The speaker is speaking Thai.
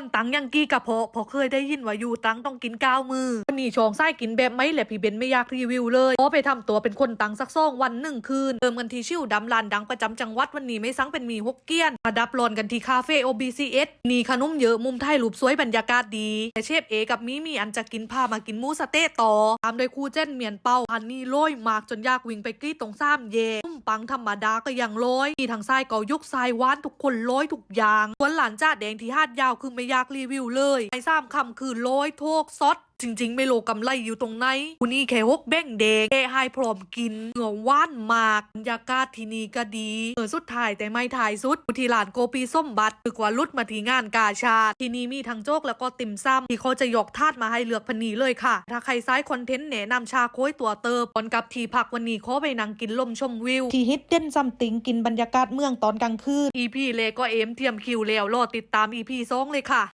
คนตังยังกี้กะเพาะเพอเคยได้ยินว่าอยู่ตังต้องกินก้าวมือวันนี้ชองไส้กินแบบไหมแหละพี่เบนไม่อยากรีวิวเลยเพราะไปทำตัวเป็นคนตังสักซ่องวันหนึ่งคืนเติมกันที่ชิวดำลานดังประจำจังหวัดวันนี้ไม่ซังเป็นมีฮกเกี้ยนมาดับรอนกันที่คาเฟ่ OBCS นี่ขนมเยอะมุมถ่ายรูปสวยบรรยากาศดีแต่เชฟเอกับมิมีอันจะกินพามากินหมูสเต๊ะต่อตามโดยครูเจนเมียนเป้าอันนี้โรยมากจนยากวิ่งไปกรีดตรงซ้ำเย่นุ่มปังธรรมดาก็ยังโรยมีทางซ้ายเกายุกทรายหวานทุกคนโรยทุกอย่างส่วนหลานจ้าแดงที่หาดยาวคือไม่อยากรีวิวเลยไอ้ซ้ำคำคือโรยโทกซอส จริง ๆ ไม่โลกำไรอยู่ตรงไหนกูนี่แค่ฮกแบ้งแดงแค่ให้พร้อมกินเหงื่อว่านมากบรรยากาศที่นี่ก็ดีเออสุดท้ายแต่ไม่ถ่ายสุดกูที่ร้านโกปีส้มบัตคือกว่าลุดมาที่งานกาชาติที่นี่มีทั้งโจ๊กแล้วก็ติ่มซ้ำที่เขาจะยกทาดมาให้เลือกพันนีเลยค่ะ ถ้าใครซ้ายคอนเทนต์แนะนำชาโค้ยตัวเติบก่อนกับทีพักวันนี้ขอไปนั่งกินลมชมวิว ที่ฮิดเด้นซัมติงกินบรรยากาศเมืองตอนกลางคืน EP เลก็เอมเทียมคิวแล้วรอติดตาม EP สองเลยค่ะ